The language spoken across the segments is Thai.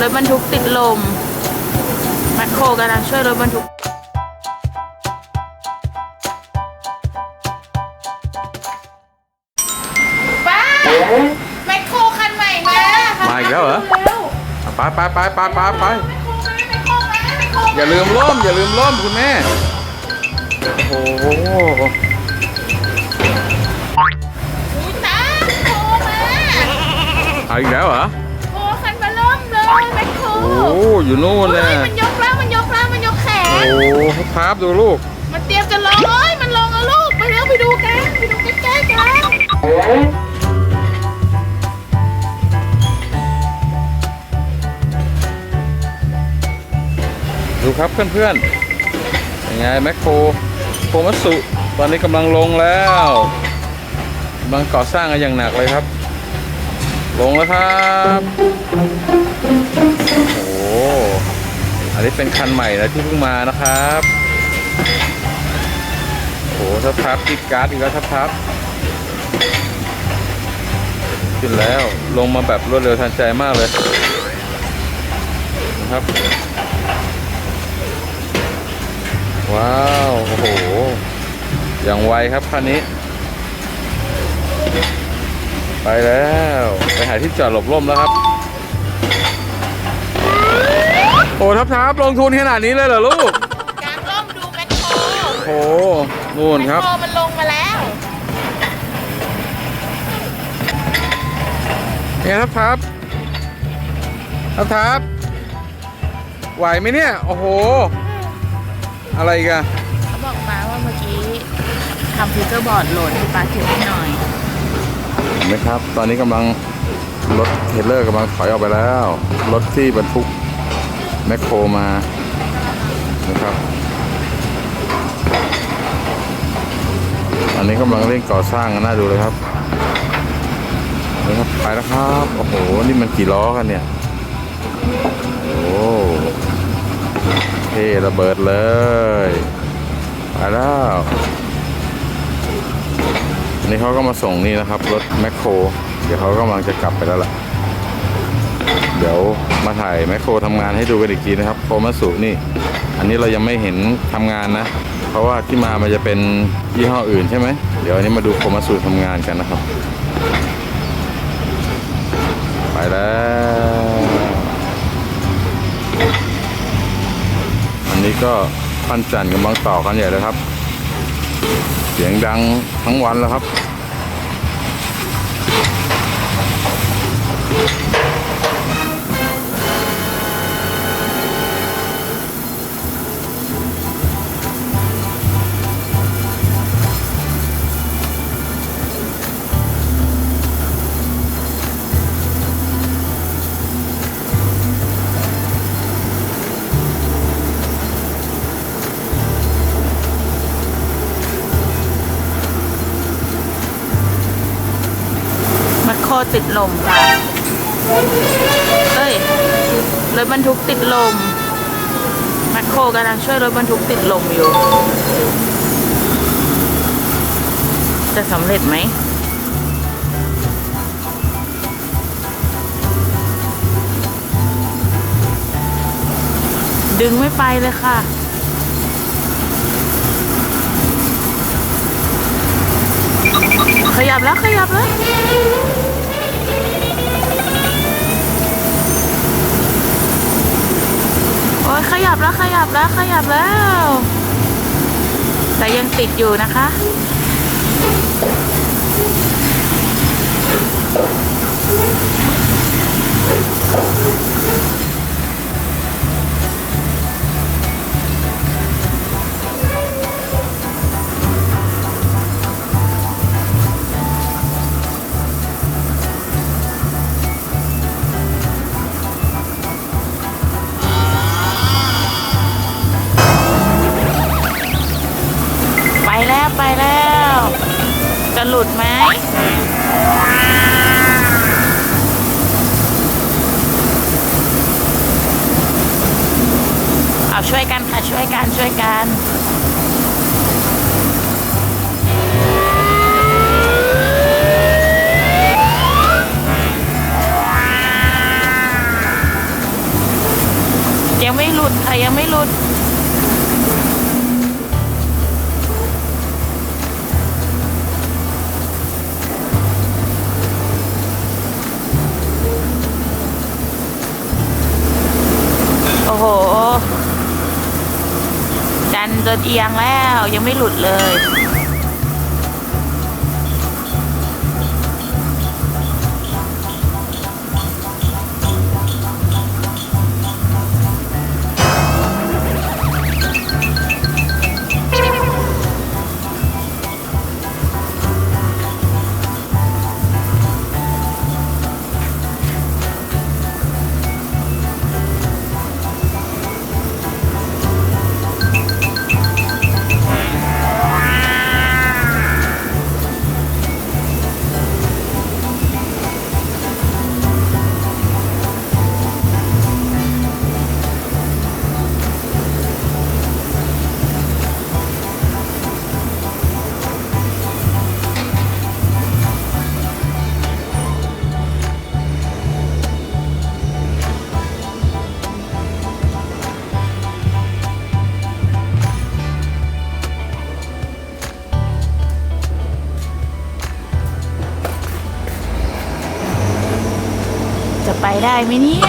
รถบรรทุกติดลมแมคโครกำลังช่วยรถบรรทุกป้าแมคโครคันใหม่มาค่ะมาอีกแล้วเหรอเร็วไปไปไปไปไปไปแมคโครมาแมคโครมาแมคโครอย่าลืมร่มอย่าลืมร่มคุณแม่ โอ้โหอุ๊ยตาโครมาเอาอีกแล้วเหรอ โครโอ้โหอยู่นู่นเลยเฮ้ยมันยกแล้วมันยกแล้วมันยกแขโอ้นโหครับดูลูก มันเตรียมจะลงเอ้ยมันลงแล้วลูกไปเร็วไปดูกันไปดูใกล้ๆกันดูครับเพื่อนๆยังไงแมคโครโคมัตสุตอนนี้กำลังลงแล้วกำลังก่อสร้างกันอย่างหนักเลยครับ ลงแล้วครับโอ้โห อันนี้เป็นคันใหม่นะที่เพิ่งมานะครับโอ้โหทับทับติดการ์ดอีกแล้วทับทับขึ้นแล้วลงมาแบบรวดเร็วทันใจมากเลยนะครับ ว้าว โอ้โห อย่างไวครับคันนี้ ไปแล้ว ไปหาที่จอดหลบร่มแล้วครับ โอ้ทับทับลงทุนขนาดนี้เลยเหรอลูกกางร่มดูแมคโครโอ้โหนู่นแมคครับ โครมันลงมาแล้ว เนี่ยทับทับทับทับไหวไหมเนี่ย โอ้โห อะไรอีกันเขาบอกมาว่าเมื่อกี้ทำฟิวเจอร์บอร์ดโหลดให้ป้าถือให้หน่อย เห็นไหมครับ ตอนนี้กำลังรถเทรลเลอร์กำลังถอยออกไปแล้ว รถที่บรรทุก แมคโครมานะครับ อันนี้กำลังเร่งก่อสร้างน่าดูเลยครับนะครับไปแล้วครับ โอ้โห นี่มันกี่ล้อกันเนี่ย โอ้เท่ระเบิดเลยไปแล้วอันนี้เขาก็มาส่งนี่นะครับ รถแมคโคร เดี๋ยวเขากำลังจะกลับไปแล้วล่ะ เดี๋ยวมาถ่ายแมคโครทำงานให้ดูกันอีกทีนะครับโคมัสุนี่ อันนี้เรายังไม่เห็นทำงานนะ เพราะว่าที่มามันจะเป็นยี่ห้ออื่นใช่ไหมเดี๋ยวอันนี้มาดูโคมัสุทำงานกันนะครับ ไปแล้วอันนี้ก็ปั้นจันทร์กำลังต่อกันใหญ่เลยครับ เสียงดังทั้งวันแล้วครับ ติดลมค่ะเอ้ย รถบรรทุกติดลม แมคโครกำลังช่วยรถบรรทุกติดลมอยู่ จะสำเร็จไหมดึงไม่ไปเลยค่ะ ขยับแล้วขยับแล้ว ยขยับแล้วขยับแล้วขยับแล้ว แต่ยังติดอยู่นะคะ ลุดไหมเอาช่วยกันค่ะ ช่วยกัน ช่วยกันยังไม่หลุดค่ะยังไม่หลุด ดันจนเอียงแล้วยังไม่หลุดเลย จะไปได้ไหมเนี่ย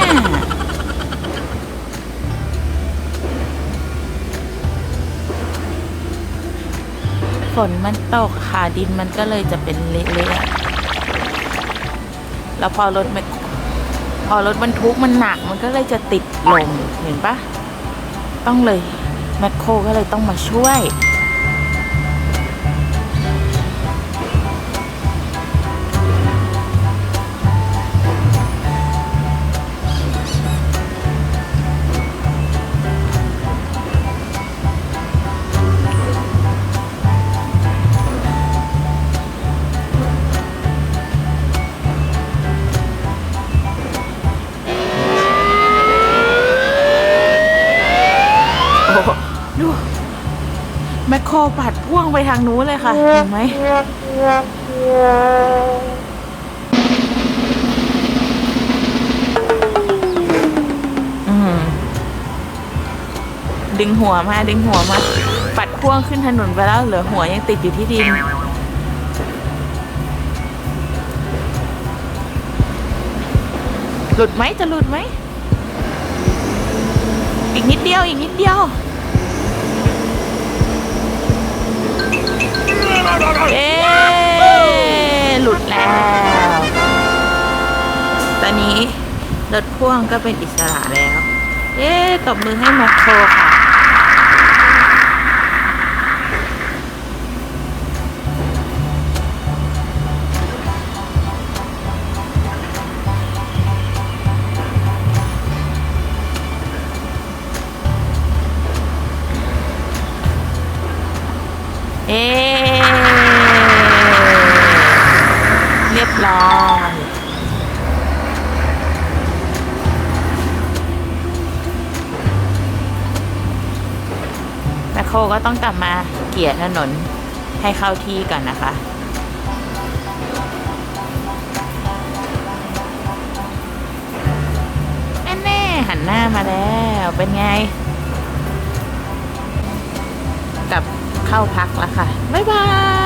ฝนมันตกค่ะดินมันก็เลยจะเป็นเละๆแล้วพอรถมันพอรถบรรทุกมันหนักมันก็เลยจะติดลมเห็นปะต้องเลยแมคโครก็เลยต้องมาช่วย แมคโครปัดพ่วงไปทางนู้นเลยค่ะ เห็นไหมอืมดึงหัวมา ดึงหัวมา ปัดพ่วงขึ้นถนนไปแล้ว เหลือหัวยังติดอยู่ที่ดินหลุดไหมจะหลุดไหม อีกนิดเดียว อีกนิดเดียว เอ๊หลุดแล้ว ตอนนี้รถพ่วงก็เป็นอิสระแล้ว เอ๊ตบมือให้มอโครค่ะ คโคก็ต้องกลับมาเกี่ยถนนให้เข้าที่ก่อนนะคะแน่ๆหันหน้ามาแล้วเป็นไง กลับเข้าพักแล้วค่ะ บ๊ายบาย